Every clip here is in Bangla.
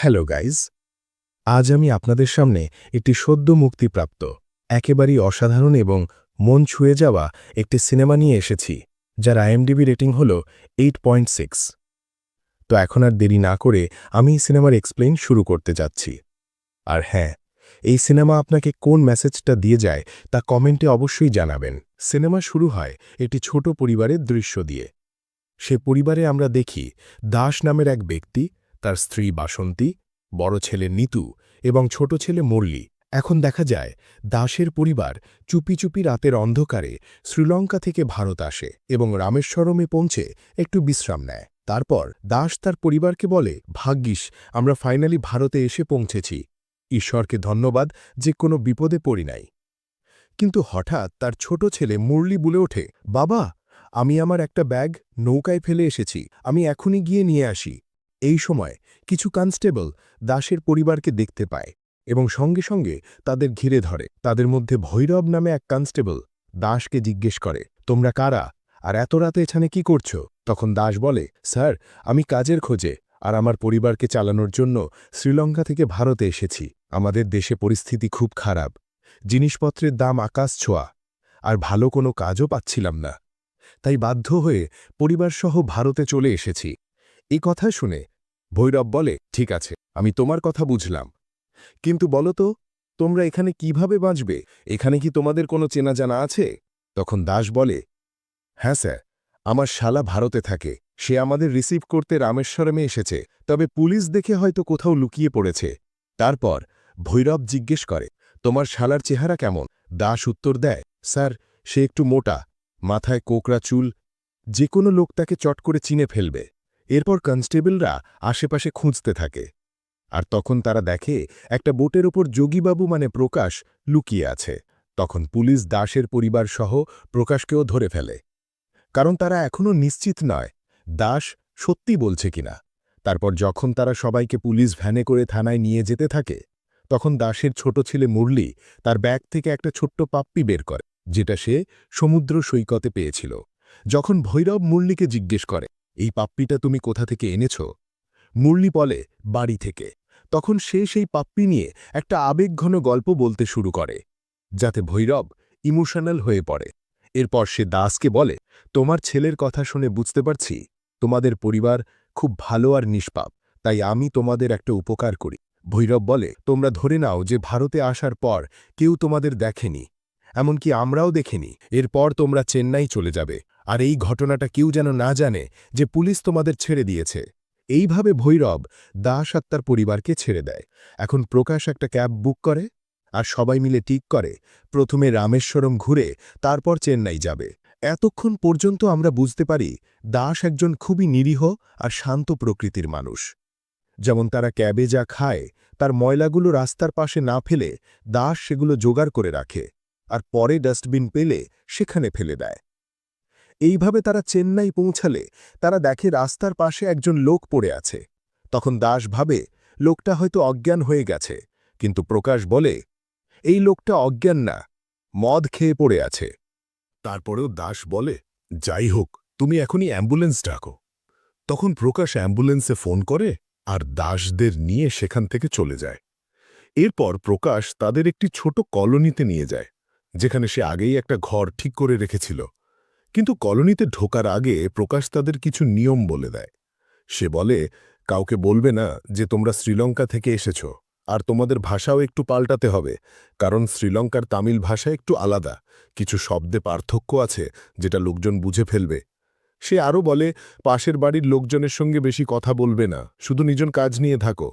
হ্যালো গাইজ আজ আমি আপনাদের সামনে একটি সদ্য মুক্তিপ্রাপ্ত, একেবারেই অসাধারণ এবং মন ছুঁয়ে যাওয়া একটি সিনেমা নিয়ে এসেছি, যার আইএমডিবি রেটিং হল এইট পয়েন্ট সিক্স। তো এখন আর দেরি না করে আমি এই সিনেমার এক্সপ্লেইন শুরু করতে যাচ্ছি। আর হ্যাঁ এই সিনেমা আপনাকে কোন মেসেজটা দিয়ে যায় তা কমেন্টে অবশ্যই জানাবেন। সিনেমা শুরু হয় একটি ছোট পরিবারের দৃশ্য দিয়ে। সে পরিবারে আমরা দেখি দাস নামের এক ব্যক্তি তার স্ত্রী বাসন্তী, বড় ছেলে নিতু এবং ছোট ছেলে মুরলি এখন দেখা যায়, দাসের পরিবার চুপি চুপি রাতের অন্ধকারে শ্রীলঙ্কা থেকে ভারত আসে এবং রামেশ্বরমে পৌঁছে একটু বিশ্রাম নেয়। তারপর দাস তার পরিবারকে বলে, ভাগ্যিস, আমরা ফাইনালি ভারতে এসে পৌঁছেছি। ঈশ্বরকে ধন্যবাদ যে কোনো বিপদে পড়ি নাই। কিন্তু হঠাৎ তার ছোট ছেলে মুরলি বলে ওঠে, বাবা, আমি আমার একটা ব্যাগ নৌকায় ফেলে এসেছি। আমি এখনই গিয়ে নিয়ে আসি। এই সময় কিছু কনস্টেবল দাসের পরিবারকে দেখতে পায় এবং সঙ্গে সঙ্গে তাদের ঘিরে ধরে। তাদের মধ্যে ভৈরব নামে এক কনস্টেবল দাসকে জিজ্ঞেস করে, তোমরা কারা? আর এত রাতে এখানে কি করছ? তখন দাস বলে, স্যার, আমি কাজের খোঁজে আর আমার পরিবারকে চালানোর জন্য শ্রীলঙ্কা থেকে ভারতে এসেছি। আমাদের দেশে পরিস্থিতি খুব খারাপ। জিনিসপত্রের দাম আকাশ ছোঁয়া। আর ভালো কোনো কাজও পাচ্ছিলাম না। তাই বাধ্য হয়ে পরিবারসহ ভারতে চলে এসেছি। এই কথা শুনে ভৈরব বলে, ঠিক আছে, আমি তোমার কথা বুঝলাম। কিন্তু বলো তো, তোমরা এখানে কীভাবে বাঁচবে? এখানে কি তোমাদের কোনো চেনা জানা আছে? তখন দাস বলে হ্যাঁ স্যার, আমার শালা ভারতে থাকে। সে আমাদের রিসিভ করতে রামেশ্বরমে এসেছে, তবে পুলিশ দেখে হয়তো কোথাও লুকিয়ে পড়েছে। তারপর ভৈরব জিজ্ঞেস করে, তোমার শালার চেহারা কেমন? দাস উত্তর দেয়, স্যার, সে একটু মোটা, মাথায় কোকড়া চুল, যে কোনো লোক তাকে চট করে চিনে ফেলবে। এরপর কনস্টেবলরা আশেপাশে খুঁজতে থাকে। আর তখন তারা দেখে, একটা বোটের ওপর যোগীবাবু মানে প্রকাশ লুকিয়ে আছে। তখন পুলিশ দাসের পরিবার সহ প্রকাশকেও ধরে ফেলে। কারণ তারা এখনও নিশ্চিত নয়, দাস সত্যি বলছে কিনা। তারপর যখন তারা সবাইকে পুলিশ ভ্যানে করে থানায় নিয়ে যেতে থাকে, তখন দাসের ছোট ছেলে মুরলি তার ব্যাগ থেকে একটা ছোট্ট পাপ্পি বের করে, যেটা সে সমুদ্র সৈকতে পেয়েছিল। যখন ভৈরব মুরলিকে জিজ্ঞেস করে এই পাপ্পিটা তুমি কোথা থেকে এনেছ? মুরলি বলে, বাড়ি থেকে। তখন সে সেই পাপ্পি নিয়ে একটা আবেগঘন গল্প বলতে শুরু করে, যাতে ভৈরব ইমোশনাল হয়ে পড়ে। এরপর সে দাসকে বলে, তোমার ছেলের কথা শুনে বুঝতে পারছি, তোমাদের পরিবার খুব ভালো আর নিষ্পাপ, তাই আমি তোমাদের একটা উপকার করি। ভৈরব বলে, তোমরা ধরে নাও যে ভারতে আসার পর কেউ তোমাদের দেখেনি, এমনকি আমরাও দেখিনি। এরপর তোমরা চেন্নাই চলে যাবে আর এই ঘটনাটা কেউ যেন না জানে যে পুলিশ তোমাদের ছেড়ে দিয়েছে। এইভাবে ভৈরব দাস আত্মার পরিবারকে ছেড়ে দেয়। এখন প্রকাশ একটা ক্যাব বুক করে আর সবাই মিলে ঠিক করে। প্রথমে রামেশ্বরম ঘুরে তারপর চেন্নাই যাবে। এতক্ষণ পর্যন্ত আমরা বুঝতে পারি দাস একজন খুবই নিরীহ আর শান্ত প্রকৃতির মানুষ। যেমন তারা ক্যাবে যা খায়, তার ময়লাগুলো রাস্তার পাশে না ফেলে দাস সেগুলো জোগাড় করে রাখে আর পরে ডাস্টবিন পেলে সেখানে ফেলে দেয়। এইভাবে তারা চেন্নাই পৌঁছালে তারা দেখে রাস্তার পাশে একজন লোক পড়ে আছে। তখন দাস ভাবে, লোকটা হয়তো অজ্ঞান হয়ে গেছে। কিন্তু প্রকাশ বলে, এই লোকটা অজ্ঞান না, মদ খেয়ে পড়ে আছে। তারপরেও দাস বলে, যাই হোক, তুমি এখনই অ্যাম্বুলেন্স ডাকো। তখন প্রকাশ অ্যাম্বুলেন্সে ফোন করে আর দাসদের নিয়ে সেখান থেকে চলে যায়। এরপর প্রকাশ তাদের একটি ছোট কলোনিতে নিয়ে যায়, যেখানে সে আগেই একটা ঘর ঠিক করে রেখেছিল। কিন্তু কলোনিতে ঢোকার আগে প্রকাশ তাদের কিছু নিয়ম বলে দেয়। সে বলে, কাউকে বলবে না যে তোমরা শ্রীলঙ্কা থেকে এসেছ, আর তোমাদের ভাষাও একটু পাল্টাতে হবে, কারণ শ্রীলঙ্কার তামিল ভাষা একটু আলাদা, কিছু শব্দে পার্থক্য আছে যেটা লোকজন বুঝে ফেলবে সে আরও বলে, পাশের বাড়ির লোকজনের সঙ্গে বেশি কথা বলবে না, শুধু নিজন কাজ নিয়ে থাকো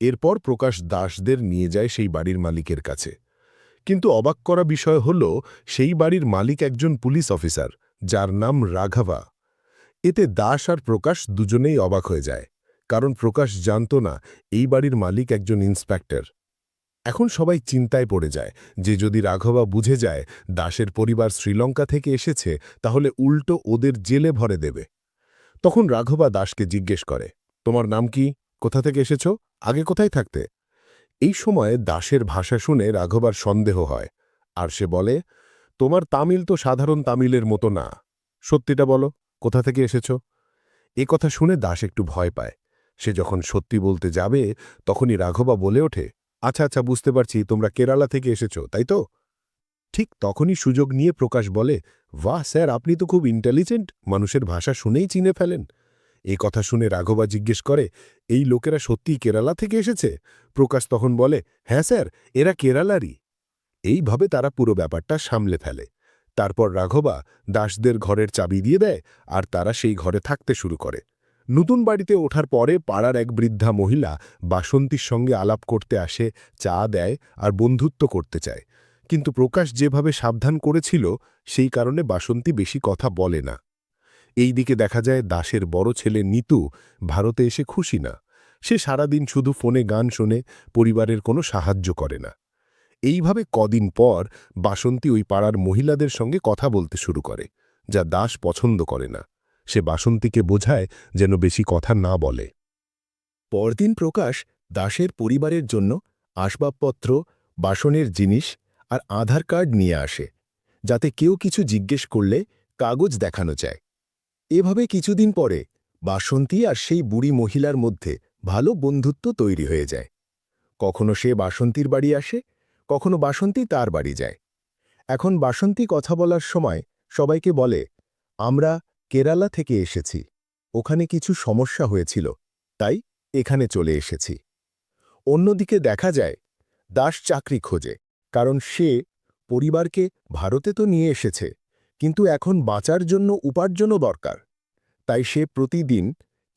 এরপর প্রকাশ দাসদের নিয়ে যায় সেই বাড়ির মালিকের কাছে। কিন্তু অবাক করা বিষয় হল, সেই বাড়ির মালিক একজন পুলিশ অফিসার যার নাম রাঘাভা এতে দাস আর প্রকাশ দুজনেই অবাক হয়ে যায়, কারণ প্রকাশ জানত না এই বাড়ির মালিক একজন ইন্সপেক্টর। এখন সবাই চিন্তায় পড়ে যায় যে যদি রাঘবা বুঝে যায় দাসের পরিবার শ্রীলঙ্কা থেকে এসেছে, তাহলে উল্টো ওদের জেলে ভরে দেবে। তখন রাঘবা দাসকে জিজ্ঞেস করে, তোমার নাম কি? কোথা থেকে এসেছ? আগে কোথায় থাকতে? এই সময়ে দাসের ভাষা শুনে রাঘবার সন্দেহ হয়, আর সে বলে তোমার তামিল তো সাধারণ তামিলের মতো না। সত্যিটা বলো, কোথা থেকে এসেছ? এ কথা শুনে দাস একটু ভয় পায়। সে যখন সত্যি বলতে যাবে, তখনই রাঘবা বলে ওঠে আচ্ছা আচ্ছা বুঝতে পারছি, তোমরা কেরালা থেকে এসেছ, তাই তো? ঠিক তখনই সুযোগ নিয়ে প্রকাশ বলে, বাহ, স্যার, আপনি তো খুব ইন্টেলিজেন্ট মানুষের ভাষা শুনেই চিনে ফেলেন। এই কথা শুনে রাঘবা জিজ্ঞেস করে, এই লোকেরা সত্যিই কেরালা থেকে এসেছে? প্রকাশ তখন বলে হ্যাঁ স্যার, এরা কেরালারই। এইভাবে তারা পুরো ব্যাপারটা সামলে ফেলে। তারপর রাঘবা দাসদের ঘরের চাবি দিয়ে দেয় আর তারা সেই ঘরে থাকতে শুরু করে। নতুন বাড়িতে ওঠার পরে পাড়ার এক বৃদ্ধা মহিলা বাসন্তীর সঙ্গে আলাপ করতে আসে, চা দেয় আর বন্ধুত্ব করতে চায়। কিন্তু প্রকাশ যেভাবে সাবধান করেছিল, সেই কারণে বাসন্তী বেশি কথা বলে না। এই দিকে দেখা যায় দাসের বড় ছেলে নিতু ভারতে এসে খুশি না। সে সারাদিন শুধু ফোনে গান শোনে, পরিবারের কোনো সাহায্য করে না। এইভাবে কদিন পর বাসন্তী ওই পাড়ার মহিলাদের সঙ্গে কথা বলতে শুরু করে, যা দাস পছন্দ করে না। সে বাসন্তীকে বোঝায় যেন বেশি কথা না বলে। পরদিন প্রকাশ দাসের পরিবারের জন্য আসবাবপত্র, বাসনের জিনিস আর আধার কার্ড নিয়ে আসে, যাতে কেউ কিছু জিজ্ঞেস করলে কাগজ দেখানো যায়। এভাবে কিছুদিন পরে বাসন্তী আর সেই বুড়ি মহিলার মধ্যে ভালো বন্ধুত্ব তৈরি হয়ে যায়। কখনো সে বাসন্তীর বাড়ি আসে কখনো বাসন্তী তার বাড়ি যায়। এখন বাসন্তী কথা বলার সময় সবাইকে বলে, আমরা কেরালা থেকে এসেছি। ওখানে কিছু সমস্যা হয়েছিল, তাই এখানে চলে এসেছি। অন্যদিকে দেখা যায়, দাস চাকরি খোঁজে, কারণ সে পরিবারকে ভারতে তো নিয়ে এসেছে, কিন্তু এখন বাঁচার জন্য উপার্জনও দরকার। তাই সে প্রতিদিন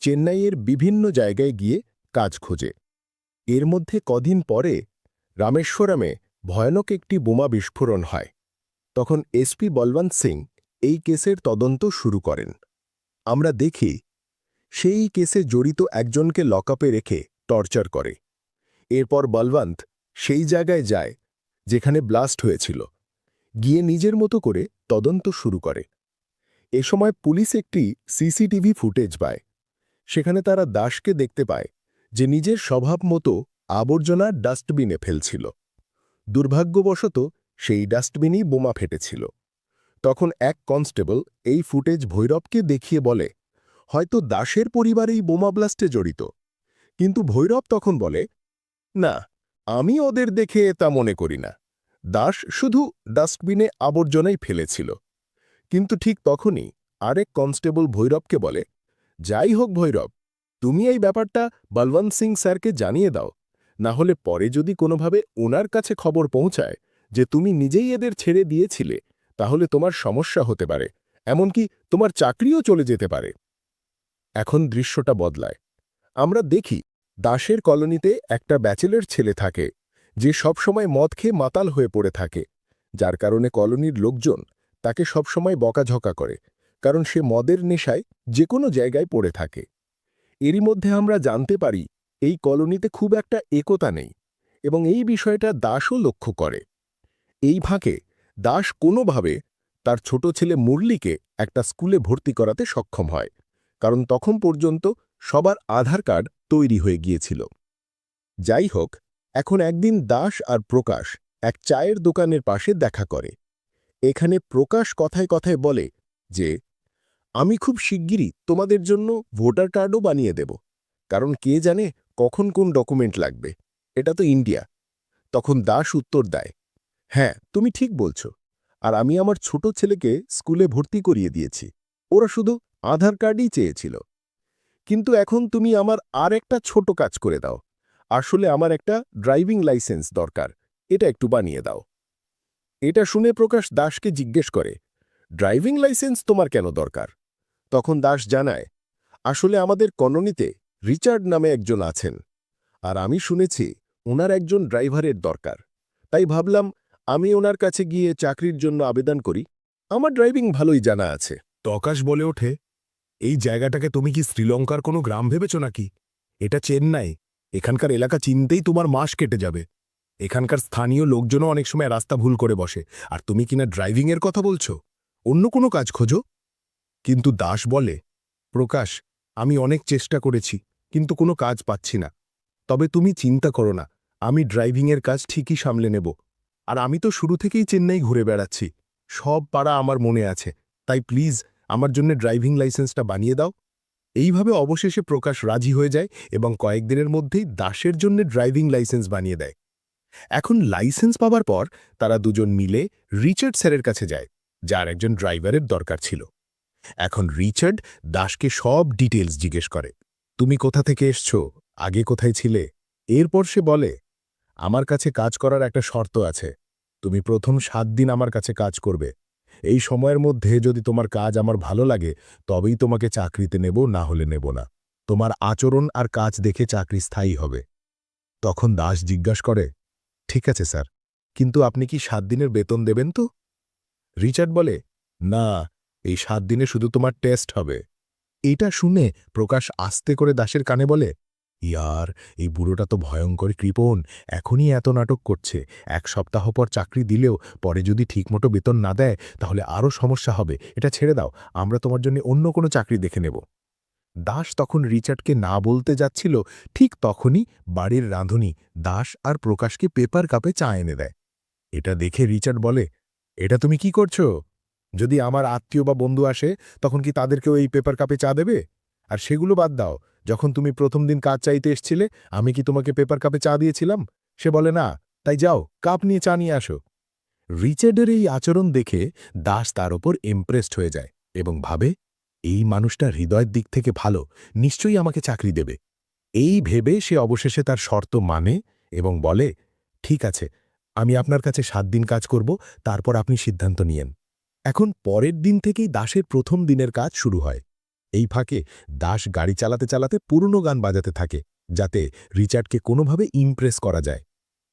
চেন্নাইয়ের বিভিন্ন জায়গায় গিয়ে কাজ খোঁজে। এর মধ্যে কদিন পরে রামেশ্বরমে ভয়ানক একটি বোমা বিস্ফোরণ হয়। তখন এসপি বলবন্ত সিং এই কেসের তদন্ত শুরু করেন। আমরা দেখি, সেই কেসে জড়িত একজনকে লকআপে রেখে টর্চার করে। এরপর বলবন্ত সেই জায়গায় যায়, যেখানে ব্লাস্ট হয়েছিল। গিয়ে নিজের মতো করে তদন্ত শুরু করে। এ সময় পুলিশ একটি সিসিটিভি ফুটেজ পায়। সেখানে তারা দাসকে দেখতে পায় যে নিজের স্বভাব মতো আবর্জনা ডাস্টবিনে ফেলছিল। দুর্ভাগ্যবশত সেই ডাস্টবিনই বোমা ফেটেছিল। তখন এক কনস্টেবল এই ফুটেজ ভৈরবকে দেখিয়ে বলে, হয়তো দাসের পরিবারেই বোমা ব্লাস্টে জড়িত। কিন্তু ভৈরব তখন বলে, না, আমি ওদের দেখে তা মনে করি না। দাস শুধু ডাস্টবিনে আবর্জনাই ফেলেছিল। কিন্তু ঠিক তখনই আরেক কনস্টেবল ভৈরবকে বলে, যাই হোক ভৈরব, তুমি এই ব্যাপারটা বলবন্ত সিং স্যারকে জানিয়ে দাও। না হলে পরে যদি কোনোভাবে ওনার কাছে খবর পৌঁছায় যে তুমি নিজেই এদের ছেড়ে দিয়েছিলে, তাহলে তোমার সমস্যা হতে পারে, এমনকি তোমার চাকরিও চলে যেতে পারে। এখন দৃশ্যটা বদলায়। আমরা দেখি, দাসের কলোনিতে একটা ব্যাচেলের ছেলে থাকে, যে সবসময় মদ খেয়ে মাতাল হয়ে পড়ে থাকে। যার কারণে কলোনির লোকজন তাকে সবসময় বকাঝকা করে, কারণ সে মদের নেশায় যে কোনো জায়গায় পড়ে থাকে। এরই মধ্যে আমরা জানতে পারি এই কলোনিতে খুব একটা একতা নেই এবং এই বিষয়টা দাসও লক্ষ্য করে। এই ফাঁকে দাস কোনোভাবে তার ছোট ছেলে মুরলিকে একটা স্কুলে ভর্তি করাতে সক্ষম হয়, কারণ তখন পর্যন্ত সবার আধার কার্ড তৈরি হয়ে গিয়েছিল। যাই হোক, এখন একদিন দাস আর প্রকাশ এক চায়ের দোকানের পাশে দেখা করে। এখানে প্রকাশ কথায় কথায় বলে যে, আমি খুব শিগগিরই তোমাদের জন্য ভোটার কার্ডও বানিয়ে দেব, কারণ কে জানে কখন কোন ডকুমেন্ট লাগবে? এটা তো ইন্ডিয়া তখন দাস উত্তর দেয় হ্যাঁ তুমি ঠিক বলছো। আর আমি আমার ছোট ছেলেকে স্কুলে ভর্তি করিয়ে দিয়েছি। ওরা শুধু আধার কার্ডই চেয়েছিল। কিন্তু এখন তুমি আমার আর একটা ছোট কাজ করে দাও। আসলে আমার একটা ড্রাইভিং লাইসেন্স দরকার। এটা একটু বানিয়ে দাও। এটা শুনে প্রকাশ দাসকে জিজ্ঞেস করে ড্রাইভিং লাইসেন্স তোমার কেন দরকার? তখন দাস জানায়, আসলে আমাদের কলোনিতে রিচার্ড নামে একজন আছেন। আর আমি শুনেছি ওনার একজন ড্রাইভারের দরকার। তাই ভাবলাম, আমি ওনার কাছে গিয়ে চাকরির জন্য আবেদন করি। আমার ড্রাইভিং ভালোই জানা আছে। তকাশ বলে ওঠে, এই জায়গাটাকে তুমি কি শ্রীলঙ্কার কোনো গ্রাম ভেবেছ নাকি? এটা চেন্নাই। এখানকার এলাকা চিনতেই তোমার মাস কেটে যাবে। এখানকার স্থানীয় লোকজনও অনেক সময় রাস্তা ভুল করে বসে। আর তুমি কিনা ড্রাইভিংয়ের কথা বলছো? অন্য কোনো কাজ খোঁজো? কিন্তু দাস বলে, প্রকাশ, আমি অনেক চেষ্টা করেছি। কিন্তু কোনো কাজ পাচ্ছি না। তবে তুমি চিন্তা করো না, আমি ড্রাইভিংয়ের কাজ ঠিকই সামলে নেব। আর আমি তো শুরু থেকেই চেন্নাই ঘুরে বেড়াচ্ছি। সব পাড়া আমার মনে আছে। তাই প্লিজ, আমার জন্য ড্রাইভিং লাইসেন্সটা বানিয়ে দাও। এইভাবে অবশেষে প্রকাশ রাজি হয়ে যায় এবং কয়েকদিনের মধ্যেই দাসের জন্য ড্রাইভিং লাইসেন্স বানিয়ে দেয়। এখন লাইসেন্স পাওয়ার পর তারা দুজন মিলে রিচার্ড স্যারের কাছে যায়, যার একজন ড্রাইভারের দরকার ছিল। এখন রিচার্ড দাসকে সব ডিটেলস জিজ্ঞেস করে। তুমি কোথা থেকে এসছো? আগে কোথায় ছিলে? এরপর সে বলে, আমার কাছে কাজ করার একটা শর্ত আছে। তুমি প্রথম সাত দিন আমার কাছে কাজ করবে। এই সময়ের মধ্যে যদি তোমার কাজ আমার ভালো লাগে, তবেই তোমাকে চাকরিতে নেব, না হলে নেব না। তোমার আচরণ আর কাজ দেখে চাকরি স্থায়ী হবে তখন দাস জিজ্ঞাসা করে, ঠিক আছে, স্যার, কিন্তু আপনি কি সাত দিনের বেতন দেবেন তো রিচার্ড বলে, না, এই সাত দিনে শুধু তোমার টেস্ট হবে। এটা শুনে প্রকাশ আস্তে করে দাসের কানে বলে, ইয়ার, এই বুড়োটা তো ভয়ঙ্কর কৃপণ, এখনই এত নাটক করছে। এক সপ্তাহ পর চাকরি দিলেও পরে যদি ঠিকমতো বেতন না দেয়, তাহলে আরও সমস্যা হবে। এটা ছেড়ে দাও, আমরা তোমার জন্য অন্য কোনো চাকরি দেখে নেব। দাস তখন রিচার্ডকে না বলতে যাচ্ছিল, ঠিক তখনই বাড়ির রাঁধুনি দাস আর প্রকাশকে পেপার কাপে চা এনে দেয়। এটা দেখে রিচার্ড বলে, এটা তুমি কি করছ? যদি আমার আত্মীয় বা বন্ধু আসে, তখন কি তাদেরকেও এই পেপার কাপে চা দেবে? আর সেগুলো বাদ দাও। যখন তুমি প্রথম দিন কাজ চাইতে এসছিলে, আমি কি তোমাকে পেপার কাপে চা দিয়েছিলাম? সে বলে, না, তাই যাও কাপ নিয়ে চা নিয়ে আসো। রিচার্ডের এই আচরণ দেখে দাস তার ওপর ইমপ্রেসড হয়ে যায় এবং ভাবে, এই মানুষটা হৃদয়ের দিক থেকে ভালো, নিশ্চয়ই আমাকে চাকরি দেবে। এই ভেবে সে অবশেষে তার শর্ত মানে এবং বলে, ঠিক আছে, আমি আপনার কাছে সাত দিন কাজ করব, তারপর আপনি সিদ্ধান্ত নিয়েন। এখন পরের দিন থেকেই দাসের প্রথম দিনের কাজ শুরু হয়। এই ফাঁকে দাস গাড়ি চালাতে চালাতে পুরনো গান বাজাতে থাকে, যাতে রিচার্ডকে কোনোভাবে ইমপ্রেস করা যায়।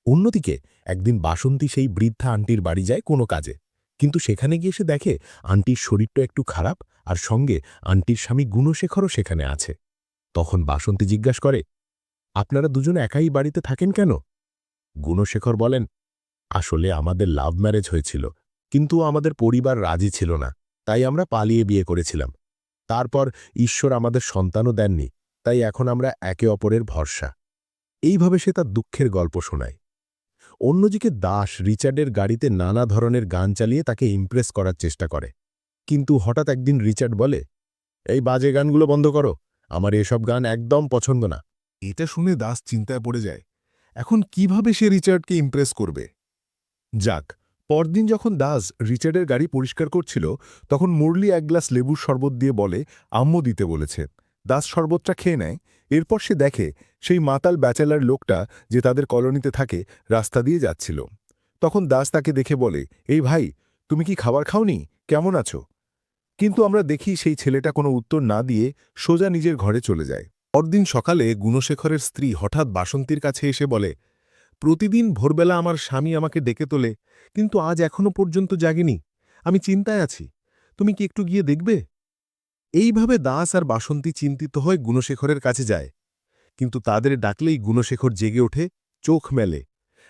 অন্যদিকে, একদিন বাসন্তী সেই বৃদ্ধা আন্টির বাড়ি যায় কোনো কাজে। কিন্তু সেখানে গিয়ে সে দেখে আন্টির শরীরটা একটু খারাপ আর সঙ্গে আন্টির স্বামী গুণশেখরও সেখানে আছে। তখন বাসন্তী জিজ্ঞাসা করে, আপনারা দুজন একাই বাড়িতে থাকেন কেন? গুণশেখর বলেন, আসলে আমাদের লাভ ম্যারেজ হয়েছিল। কিন্তু আমাদের পরিবার রাজি ছিল না, তাই আমরা পালিয়ে বিয়ে করেছিলাম। তারপর ঈশ্বর আমাদের সন্তানও দেননি, তাই এখন আমরা একে অপরের ভরসা। এইভাবে সে তার দুঃখের গল্প শোনায়। অন্যদিকে দাস রিচার্ডের গাড়িতে নানা ধরনের গান চালিয়ে তাকে ইমপ্রেস করার চেষ্টা করে। কিন্তু হঠাৎ একদিন রিচার্ড বলে, এই বাজে গানগুলো বন্ধ করো, আমার এসব গান একদম পছন্দ না। এটা শুনে দাস চিন্তায় পড়ে যায়, এখন কীভাবে সে রিচার্ডকে ইমপ্রেস করবে? যাক পরদিন যখন দাস রিচার্ডের গাড়ি পরিষ্কার করছিল, তখন মুরলি এক গ্লাস লেবুর শরবত দিয়ে বলে, আম্মু দিতে বলেছে। দাস শরবতটা খেয়ে নেয়। এরপর সে দেখে, সেই মাতাল ব্যাচেলার লোকটা যে তাদের কলোনিতে থাকে, রাস্তা দিয়ে যাচ্ছিল। তখন দাস তাকে দেখে বলে, এই ভাই, তুমি কি খাবার খাওনি? কেমন আছো? কিন্তু আমরা দেখি সেই ছেলেটা কোনো উত্তর না দিয়ে সোজা নিজের ঘরে চলে যায়। পরদিন সকালে গুণশেখরের স্ত্রী হঠাৎ বাসন্তীর কাছে এসে বলে প্রতিদিন ভোরবেলা আমার স্বামী আমাকে ডেকে তোলে, কিন্তু আজ এখনও পর্যন্ত জাগিনি। আমি চিন্তায় আছি। তুমি কি একটু গিয়ে দেখবে? এইভাবে দাস আর বাসন্তী চিন্তিত হয়ে গুণশেখরের কাছে যায়। কিন্তু তাদের ডাকলেই গুণশেখর জেগে ওঠে, চোখ মেলে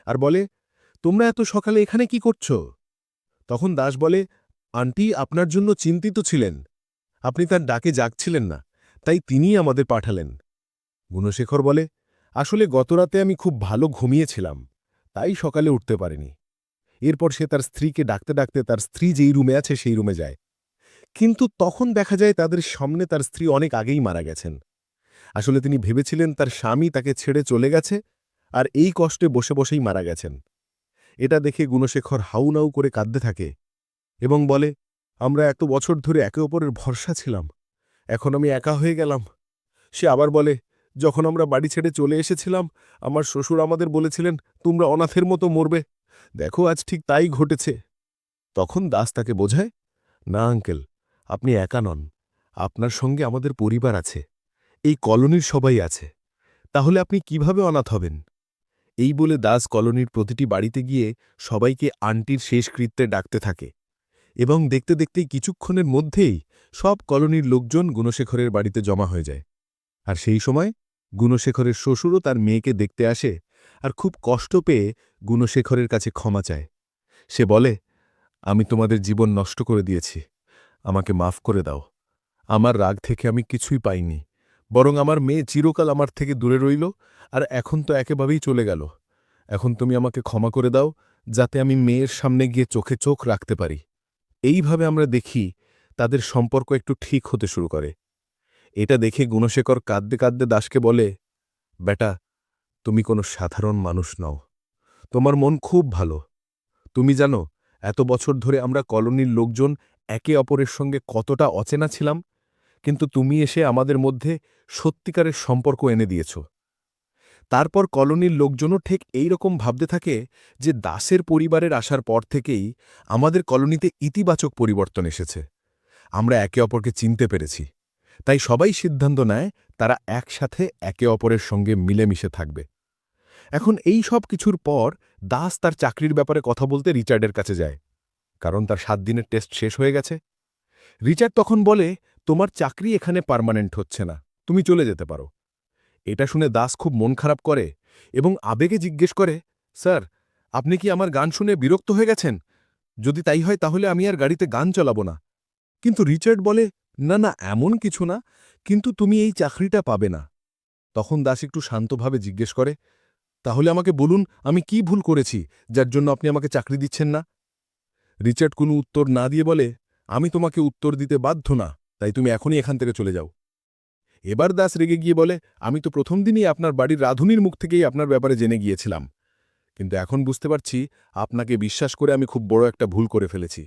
আর বলে, তোমরা এত সকালে এখানে কি করছ? তখন দাস বলে, আন্টি আপনার জন্য চিন্তিত ছিলেন। আপনি তার ডাকে জাগছিলেন না, তাই তিনিই আমাদের পাঠালেন। গুণশেখর বলে আসলে গতরাতে আমি খুব ভালো ঘুমিয়েছিলাম, তাই সকালে উঠতে পারিনি। এরপর সে তার স্ত্রীকে ডাকতে ডাকতে তার স্ত্রী যেই রুমে আছে সেই রুমে যায়। কিন্তু তখন দেখা যায় তাদের সামনে তার স্ত্রী অনেক আগেই মারা গেছেন। আসলে তিনি ভেবেছিলেন তার স্বামী তাকে ছেড়ে চলে গেছে আর এই কষ্টে বসে বসেই মারা গেছেন। এটা দেখে গুণশেখর হাউনাউ করে কাঁদতে থাকে এবং বলে, আমরা এত বছর ধরে একে অপরের ভরসা ছিলাম, এখন আমি একা হয়ে গেলাম। সে আবার বলে যখন আমরা বাড়ি ছেড়ে চলে এসেছিলাম, আমার শ্বশুর আমাদের বলেছিলেন, তোমরা অনাথের মতো মরবে। দেখো, আজ ঠিক তাই ঘটেছে। তখন দাস তাকে বোঝায়, না আঙ্কেল, আপনি একা নন। আপনার সঙ্গে আমাদের পরিবার আছে। এই কলোনির সবাই আছে। তাহলে আপনি কীভাবে অনাথ হবেন? এই বলে দাস কলোনির প্রতিটি বাড়িতে গিয়ে সবাইকে আন্টির শেষকৃত্যে ডাকতে থাকে এবং দেখতে দেখতেই কিছুক্ষণের মধ্যেই সব কলোনির লোকজন গুণশেখরের বাড়িতে জমা হয়ে যায়। আর সেই সময় গুণশেখরের শ্বশুরও তার মেয়েকে দেখতে আসে আর খুব কষ্ট পেয়ে গুণশেখরের কাছে ক্ষমা চায়। সে বলে, আমি তোমাদের জীবন নষ্ট করে দিয়েছি। আমাকে মাফ করে দাও। আমার রাগ থেকে আমি কিছুই পাইনি। বরং আমার মেয়ে চিরকাল আমার থেকে দূরে রইল আর এখন তো একেভাবেই চলে গেল। এখন তুমি আমাকে ক্ষমা করে দাও, যাতে আমি মেয়ের সামনে গিয়ে চোখে চোখ রাখতে পারি। এইভাবে আমরা দেখি তাদের সম্পর্ক একটু ঠিক হতে শুরু করে। এটা দেখে গুণশেখর কাঁদতে কাঁদতে দাসকে বলে, বেটা, তুমি কোনো সাধারণ মানুষ নও। তোমার মন খুব ভালো। তুমি জানো, এত বছর ধরে আমরা কলোনির লোকজন একে অপরের সঙ্গে কতটা অচেনা ছিলাম, কিন্তু তুমি এসে আমাদের মধ্যে সত্যিকারের সম্পর্ক এনে দিয়েছ। তারপর কলোনির লোকজনও ঠিক এই রকম ভাবতে থাকে যে দাসের পরিবারের আসার পর থেকেই আমাদের কলোনিতে ইতিবাচক পরিবর্তন এসেছে। আমরা একে অপরকে চিনতে পেরেছি। তাই সবাই সিদ্ধান্ত নেয় তারা একসাথে একে অপরের সঙ্গে মিলেমিশে থাকবে। এখন এই সব কিছুর পর দাস তার চাকরির ব্যাপারে কথা বলতে রিচার্ডের কাছে যায়, কারণ তার সাত দিনের টেস্ট শেষ হয়ে গেছে। রিচার্ড তখন বলে, তোমার চাকরি এখানে পার্মানেন্ট হচ্ছে না, তুমি চলে যেতে পারো। এটা শুনে দাস খুব মন খারাপ করে এবং আবেগে জিজ্ঞেস করে, স্যার, আপনি কি আমার গান শুনে বিরক্ত হয়ে গেছেন? যদি তাই হয় তাহলে আমি আর গাড়িতে গান চালাবো না। কিন্তু রিচার্ড বলে না না, এমন কিছু না, কিন্তু তুমি এই চাকরিটা পাবে না। তখন দাস একটু শান্তভাবে জিজ্ঞেস করে, তাহলে আমাকে বলুন, আমি কি ভুল করেছি, যার জন্য আপনি আমাকে চাকরি দিচ্ছেন না? রিচার্ড কোনো উত্তর না দিয়ে বলে, আমি তোমাকে উত্তর দিতে বাধ্য না, তাই তুমি এখনই এখান থেকে চলে যাও। এবার দাস রেগে গিয়ে বলে, আমি তো প্রথম দিনই আপনার বাড়ির রাধুনির মুখ থেকেই আপনার ব্যাপারে জেনে গিয়েছিলাম। কিন্তু এখন বুঝতে পারছি, আপনাকে বিশ্বাস করে আমি খুব বড় একটা ভুল করে ফেলেছি।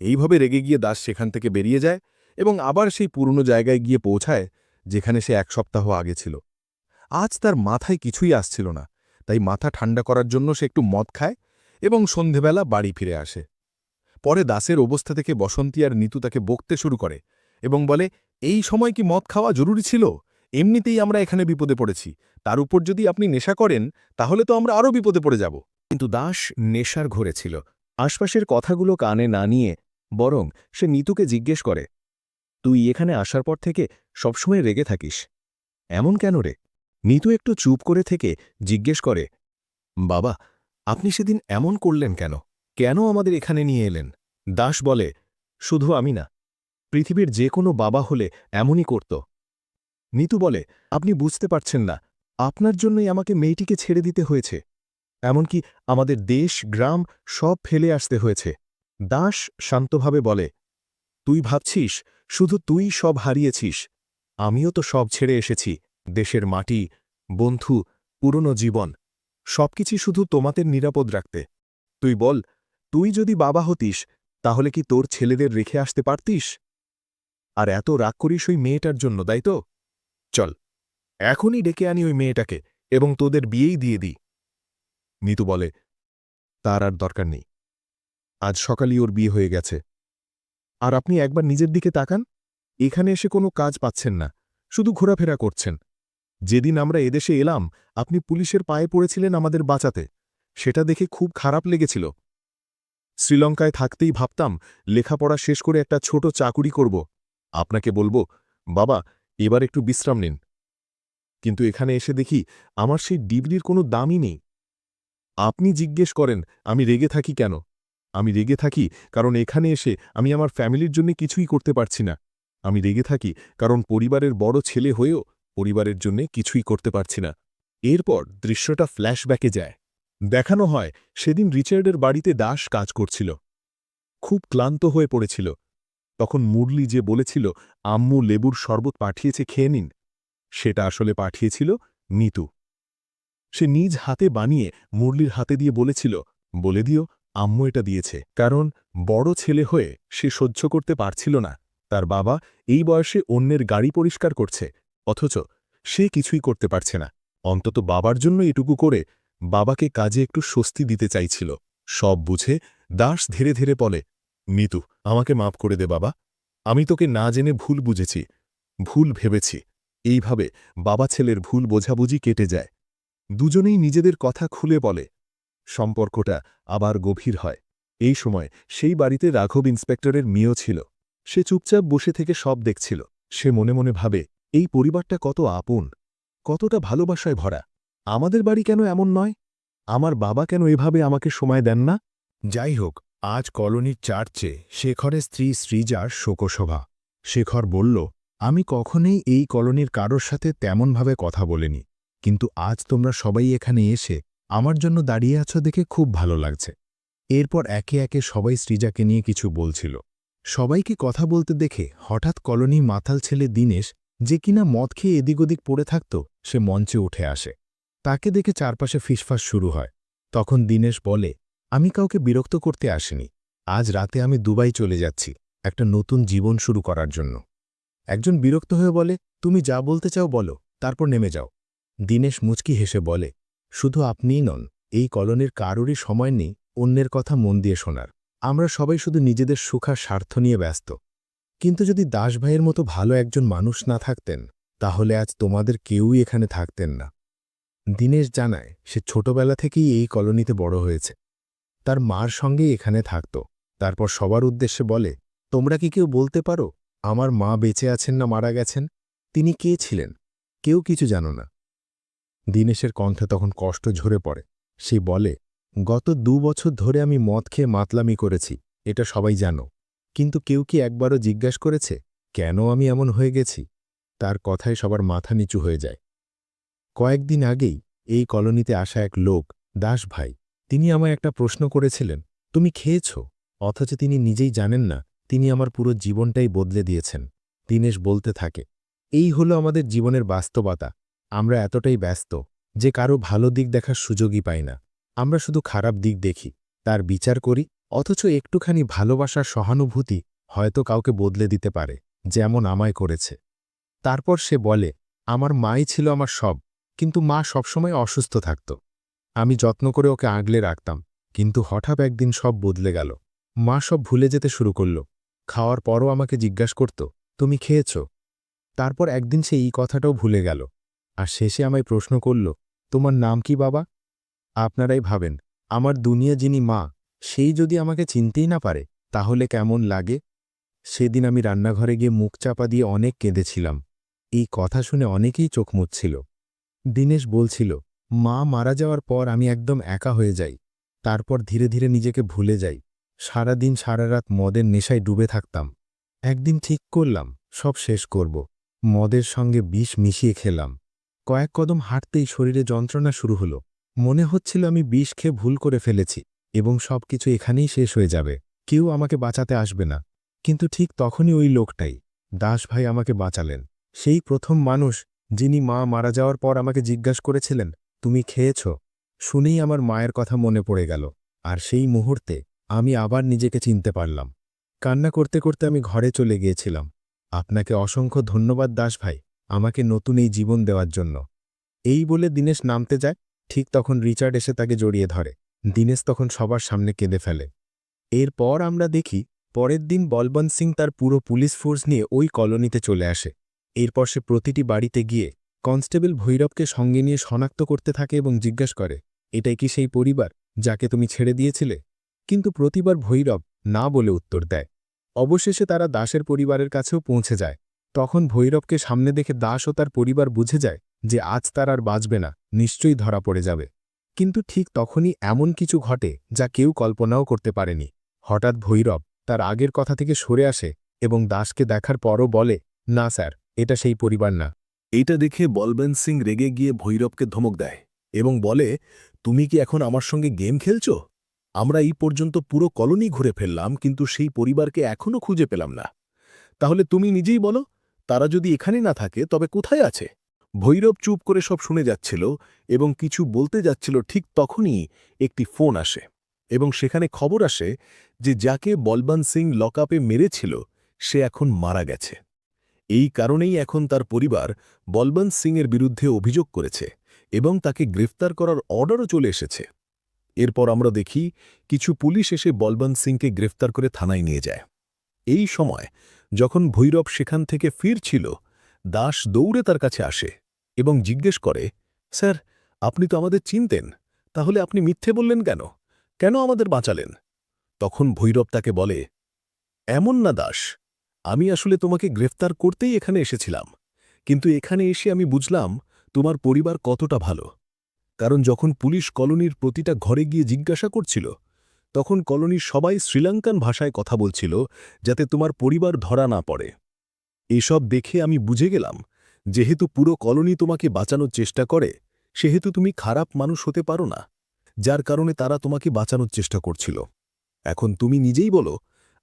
এইভাবে রেগে গিয়ে দাস সেখান থেকে বেরিয়ে যায় এবং আবার সেই পুরনো জায়গায় গিয়ে পৌঁছায়, যেখানে সে এক সপ্তাহ আগে ছিল। আজ তার মাথায় কিছুই আসছিল না, তাই মাথা ঠান্ডা করার জন্য সে একটু মদ খায় এবং সন্ধেবেলা বাড়ি ফিরে আসে। পরে দাসের অবস্থা থেকে বসন্তী আর নিতু তাকে বকতে শুরু করে এবং বলে, এই সময় কি মদ খাওয়া জরুরি ছিল? এমনিতেই আমরা এখানে বিপদে পড়েছি। তার উপর যদি আপনি নেশা করেন, তাহলে তো আমরা আরও বিপদে পড়ে যাব। কিন্তু দাস নেশার ঘরে ছিল। আশপাশের কথাগুলো কানে না নিয়ে বরং সে নিতুকে জিজ্ঞেস করে তুই এখানে আসার পর থেকে সবসময় রেগে থাকিস। এমন কেন রে? নিতু একটু চুপ করে থেকে জিজ্ঞেস করে, বাবা, আপনি সেদিন এমন করলেন কেন? কেন আমাদের এখানে নিয়ে এলেন? দাস বলে, শুধু আমি না, পৃথিবীর যে কোনো বাবা হলে এমনই করত। নিতু বলে, আপনি বুঝতে পারছেন না, আপনার জন্যই আমাকে মেয়েটিকে ছেড়ে দিতে হয়েছে। এমনকি আমাদের দেশ, গ্রাম সব ফেলে আসতে হয়েছে। দাস শান্তভাবে বলে, তুই ভাবছিস শুধু তুই সব হারিয়েছিস, আমিও তো সব ছেড়ে এসেছি, দেশের মাটি, বন্ধু, পুরনো জীবন সবকিছু শুধু তোমাদের নিরাপদ রাখতে। তুই বল, তুই যদি বাবা হতিস, তাহলে কি তোর ছেলেদের রেখে আসতে পারতিস? আর এত রাগ করিস ওই মেয়েটার জন্য, তাই তো? চল, এখনই ডেকে আনি ওই মেয়েটাকে এবং তোদের বিয়েই দিয়ে দিই। নিতু বলে, তার আর দরকার নেই। আজ সকালই ওর বিয়ে হয়ে গেছে। আর আপনি একবার নিজের দিকে তাকান, এখানে এসে কোনো কাজ পাচ্ছেন না, শুধু ঘোরাফেরা করছেন। যেদিন আমরা এদেশে এলাম, আপনি পুলিশের পায়ে পড়েছিলেন আমাদের বাঁচাতে। সেটা দেখে খুব খারাপ লেগেছিল। শ্রীলঙ্কায় থাকতেই ভাবতাম, লেখাপড়া শেষ করে একটা ছোট চাকুরি করব। আপনাকে বলব, বাবা, এবার একটু বিশ্রাম নিন। কিন্তু এখানে এসে দেখি, আমার সেই ডিগ্রির কোনো দামই নেই। আপনি জিজ্ঞেস করেন, আমি রেগে থাকি কেন? আমি রেগে থাকি কারণ এখানে এসে আমি আমার ফ্যামিলির জন্য কিছুই করতে পারছি না। আমি রেগে থাকি কারণ পরিবারের বড় ছেলে হয়েও পরিবারের জন্য কিছুই করতে পারছি না। এরপর দৃশ্যটা ফ্ল্যাশব্যাকে যায়। দেখানো হয় সেদিন রিচার্ডের বাড়িতে দাস কাজ করছিল। খুব ক্লান্ত হয়ে পড়েছিল। তখন মুরলি যে বলেছিল, আম্মু লেবুর শরবত পাঠিয়েছে, খেয়ে নিন। সেটা আসলে পাঠিয়েছিল নিতু। সে নিজ হাতে বানিয়ে মুরলির হাতে দিয়ে বলেছিল, বলে দিও আম্মু এটা দিয়েছে, কারণ বড় ছেলে হয়ে সে সহ্য করতে পারছিল না। তার বাবা এই বয়সে অন্যের গাড়ি পরিষ্কার করছে, অথচ সে কিছুই করতে পারছে না। অন্তত বাবার জন্য এটুকু করে বাবাকে কাজে একটু স্বস্তি দিতে চাইছিল। সব বুঝে দাস ধীরে ধীরে বলে নিতু আমাকে মাফ করে দে বাবা। আমি তোকে না জেনে ভুল বুঝেছি, ভুল ভেবেছি। এইভাবে বাবা ছেলের ভুল বোঝাবুঝি কেটে যায়। দুজনেই নিজেদের কথা খুলে বলে সম্পর্কটা আবার গভীর হয়। এই সময় সেই বাড়িতে রাঘব ইন্সপেক্টরের মেয়েও ছিল। সে চুপচাপ বসে থেকে সব দেখছিল। সে মনে মনে ভাবে, এই পরিবারটা কত আপন, কতটা ভালোবাসায় ভরা। আমাদের বাড়ি কেন এমন নয়? আমার বাবা কেন এভাবে আমাকে সময় দেন না? যাই হোক, আজ কলোনির চার্চে শেখরের স্ত্রী শ্রীজার শোকসভা। শেখর বলল, আমি কখনোই এই কলোনির কারোর সাথে তেমনভাবে কথা বলিনি। কিন্তু আজ তোমরা সবাই এখানে এসে আমার জন্য দাঁড়িয়ে আছো দেখে খুব ভালো লাগছে। এরপর একে একে সবাই শ্রীজাকে নিয়ে কিছু বলছিল। সবাইকে কথা বলতে দেখে হঠাৎ কলোনি মাথাল ছেলে দীনেশ, যে কিনা মদ খেয়ে এদিক ওদিক পড়ে থাকত, সে মঞ্চে উঠে আসে। তাকে দেখে চারপাশে ফিসফাস শুরু হয়। তখন দীনেশ বলে, আমি কাউকে বিরক্ত করতে আসিনি। আজ রাতে আমি দুবাই চলে যাচ্ছি, একটা নতুন জীবন শুরু করার জন্য। একজন বিরক্ত হয়ে বলে, তুমি যা বলতে চাও বলো, তারপর নেমে যাও। দীনেশ মুচকি হেসে বলে শুধু আপনিই নন, এই কলোনির কারোরই সময় নেই অন্যের কথা মন দিয়ে শোনার। আমরা সবাই শুধু নিজেদের সুখা স্বার্থ নিয়ে ব্যস্ত। কিন্তু যদি দাস ভাইয়ের মতো ভালো একজন মানুষ না থাকতেন, তাহলে আজ তোমাদের কেউই এখানে থাকতেন না। দীনেশ জানায়, সে ছোটবেলা থেকেই এই কলোনিতে বড় হয়েছে। তার মার সঙ্গেই এখানে থাকত। তারপর সবার উদ্দেশ্যে বলে, তোমরা কি কেউ বলতে পারো? আমার মা বেঁচে আছেন না মারা গেছেন? তিনি কে ছিলেন? কেউ কিছু জানো না। দীনেশের কণ্ঠে তখন কষ্ট ঝরে পড়ে। সে বলে, গত দু বছর ধরে আমি মদ খেয়ে মাতলামি করেছি, এটা সবাই জানো। কিন্তু কেউ কি একবারও জিজ্ঞাসা করেছে, কেন আমি এমন হয়ে গেছি? তার কথায় সবার মাথা নিচু হয়ে যায়। কয়েকদিন আগেই এই কলোনিতে আসা এক লোক, দাস ভাই, তিনি আমায় একটা প্রশ্ন করেছিলেন, তুমি খেয়েছ? অথচ তিনি নিজেই জানেন না, তিনি আমার পুরো জীবনটাই বদলে দিয়েছেন। দীনেশ বলতে থাকে, এই হলো আমাদের জীবনের বাস্তবতা আমরা এতটাই ব্যস্ত যে কারও ভালো দিক দেখার সুযোগই পাই না। আমরা শুধু খারাপ দিক দেখি, তার বিচার করি, অথচ একটুখানি ভালোবাসার সহানুভূতি হয়তো কাউকে বদলে দিতে পারে, যেমন আমায় করেছে। তারপর সে বলে, আমার মাই ছিল আমার সব, কিন্তু মা সবসময় অসুস্থ থাকত। আমি যত্ন করে ওকে আগলে রাখতাম, কিন্তু হঠাৎ একদিন সব বদলে গেল। মা সব ভুলে যেতে শুরু করল। খাওয়ার পরও আমাকে জিজ্ঞাসা করত, তুমি খেয়েছ? তারপর একদিন সে এই কথাটাও ভুলে গেল। আর শেষে আমায় প্রশ্ন করল, তোমার নাম কি বাবা? আপনারাই ভাবেন, আমার দুনিয়া যিনি মা, সেই যদি আমাকে চিনতেই না পারে, তাহলে কেমন লাগে? সেদিন আমি রান্নাঘরে গিয়ে মুখ চাপা দিয়ে অনেক কেঁদেছিলাম। এই কথা শুনে অনেকেই চোখ মুচ্ছিল দীনেশ বলছিল, মা মারা যাওয়ার পর আমি একদম একা হয়ে যাই, তারপর ধীরে ধীরে নিজেকে ভুলে যাই, সারাদিন সারা রাত মদের নেশায় ডুবে থাকতাম। একদিন ঠিক করলাম, সব শেষ করব, মদের সঙ্গে বিষ মিশিয়ে খেলাম। কয়েক কদম হাঁটতেই শরীরে যন্ত্রণা শুরু হলো। মনে হচ্ছিল আমি বিষ খেয়ে ভুল করে ফেলেছি এবং সব কিছু এখানেই শেষ হয়ে যাবে। কেউ আমাকে বাঁচাতে আসবে না। কিন্তু ঠিক তখনই ওই লোকটাই, দাস ভাই আমাকে বাঁচালেন। সেই প্রথম মানুষ যিনি মা মারা যাওয়ার পর আমাকে জিজ্ঞাসা করেছিলেন, তুমি খেয়েছ? শুনেই আমার মায়ের কথা মনে পড়ে গেল। আর সেই মুহূর্তে আমি আবার নিজেকে চিনতে পারলাম। কান্না করতে করতে আমি ঘরে চলে গিয়েছিলাম। আপনাকে অসংখ্য ধন্যবাদ, দাস ভাই। আমাকে নতুন এই জীবন দেওয়ার জন্য। এই বলে দীনেশ নামতে যায়, ঠিক তখন রিচার্ড এসে তাকে জড়িয়ে ধরে। দীনেশ তখন সবার সামনে কেঁদে ফেলে। এরপর আমরা দেখি, পরের দিন বলবন্ত সিং তার পুরো পুলিশ ফোর্স নিয়ে ওই কলোনিতে চলে আসে। এরপর সে প্রতিটি বাড়িতে গিয়ে কনস্টেবল ভৈরবকে সঙ্গে নিয়ে শনাক্ত করতে থাকে এবং জিজ্ঞাসা করে, এটাই কি সেই পরিবার যাকে তুমি ছেড়ে দিয়েছিলে? কিন্তু প্রতিবার ভৈরব না বলে উত্তর দেয়। অবশেষে তারা দাসের পরিবারের কাছেও পৌঁছে যায়। তখন ভৈরবকে সামনে দেখে দাস ও তার পরিবার বুঝে যায় যে আজ তার আর বাঁচবে না, নিশ্চয়ই ধরা পড়ে যাবে। কিন্তু ঠিক তখনই এমন কিছু ঘটে যা কেউ কল্পনাও করতে পারেনি। হঠাৎ ভৈরব তার আগের কথা থেকে সরে আসে এবং দাসকে দেখার পরও বলে, না স্যার, এটা সেই পরিবার না। এইটা দেখে বলবেন সিং রেগে গিয়ে ভৈরবকে ধমক দেয় এবং বলে, তুমি কি এখন আমার সঙ্গে গেম খেলছ? আমরা এই পর্যন্ত পুরো কলোনি ঘুরে ফেললাম, কিন্তু সেই পরিবারকে এখনও খুঁজে পেলাম না। তাহলে তুমি নিজেই বলো তারা যদি এখানে না থাকে, তবে কোথায় আছে? ভৈরব চুপ করে সব শুনে যাচ্ছিল এবং কিছু বলতে যাচ্ছিল ঠিক তখনই একটি ফোন আসে এবং সেখানে খবর আসে যে যাকে বলবন্ত সিং লকআপে মেরেছিল, সে এখন মারা গেছে। এই কারণেই এখন তার পরিবার বলবন্ত সিংয়ের বিরুদ্ধে অভিযোগ করেছে এবং তাকে গ্রেফতার করার অর্ডারও চলে এসেছে। এরপর আমরা দেখি কিছু পুলিশ এসে বলবন্ত সিংকে গ্রেফতার করে থানায় নিয়ে যায়। এই সময় যখন ভৈরব সেখান থেকে ফিরছিল, দাস দৌড়ে তার কাছে আসে এবং জিজ্ঞেস করে, স্যার, আপনি তো আমাদের চিনতেন, তাহলে আপনি মিথ্যে বললেন কেন? কেন আমাদের বাঁচালেন? তখন ভৈরব তাকে বলে, এমন না দাস, আমি আসলে তোমাকে গ্রেফতার করতেই এখানে এসেছিলাম, কিন্তু এখানে এসে আমি বুঝলাম তোমার পরিবার কতটা ভালো। কারণ যখন পুলিশ কলোনির প্রতিটা ঘরে গিয়ে জিজ্ঞাসা করছিল তখন কলোনির সবাই শ্রীলঙ্কান ভাষায় কথা বলছিল যাতে তোমার পরিবার ধরা না পড়ে। এসব দেখে আমি বুঝে গেলাম, যেহেতু পুরো কলোনি তোমাকে বাঁচানোর চেষ্টা করে, সেহেতু তুমি খারাপ মানুষ হতে পারো না, যার কারণে তারা তোমাকে বাঁচানোর চেষ্টা করছিল। এখন তুমি নিজেই বলো,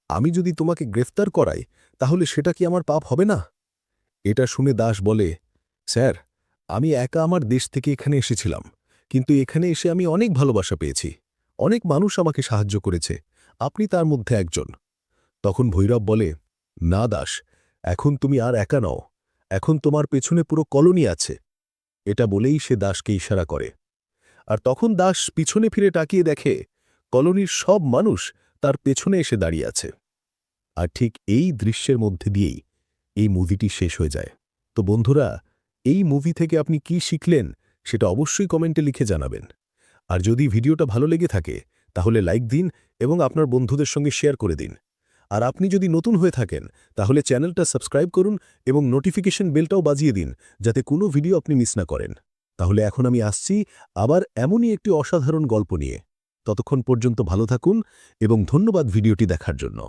আমি যদি তোমাকে গ্রেফতার করাই, তাহলে সেটা কি আমার পাপ হবে না? এটা শুনে দাস বলে, স্যার, আমি একা আমার দেশ থেকে এখানে এসেছিলাম, কিন্তু এখানে এসে আমি অনেক ভালোবাসা পেয়েছি। অনেক মানুষ আমাকে সাহায্য করেছে। আপনি তার মধ্যে একজন। তখন ভৈরব বলে, না দাস, এখন তুমি আর একা নও। এখন তোমার পেছনে পুরো কলোনি আছে। এটা বলেই সে দাসকে ইশারা করে। আর তখন দাস পিছনে ফিরে তাকিয়ে দেখে, কলোনির সব মানুষ তার পেছনে এসে দাঁড়িয়ে আছে। আর ঠিক এই দৃশ্যের মধ্যে দিয়েই এই মুভিটি শেষ হয়ে যায়। তো বন্ধুরা, এই মুভি থেকে আপনি কি শিখলেন, সেটা অবশ্যই কমেন্টে লিখে জানাবেন। আর যদি ভিডিওটা ভালো লেগে থাকে, তাহলে লাইক দিন এবং আপনার বন্ধুদের সঙ্গে শেয়ার করে দিন। আর আপনি যদি নতুন হয়ে থাকেন, তাহলে চ্যানেলটা সাবস্ক্রাইব করুন এবং নোটিফিকেশন বেলটাও বাজিয়ে দিন, যাতে কোনো ভিডিও আপনি মিস না করেন। তাহলে এখন আমি আসছি আবার এমনই একটি অসাধারণ গল্প নিয়ে। ততক্ষণ পর্যন্ত ভালো থাকুন এবং ধন্যবাদ ভিডিওটি দেখার জন্য।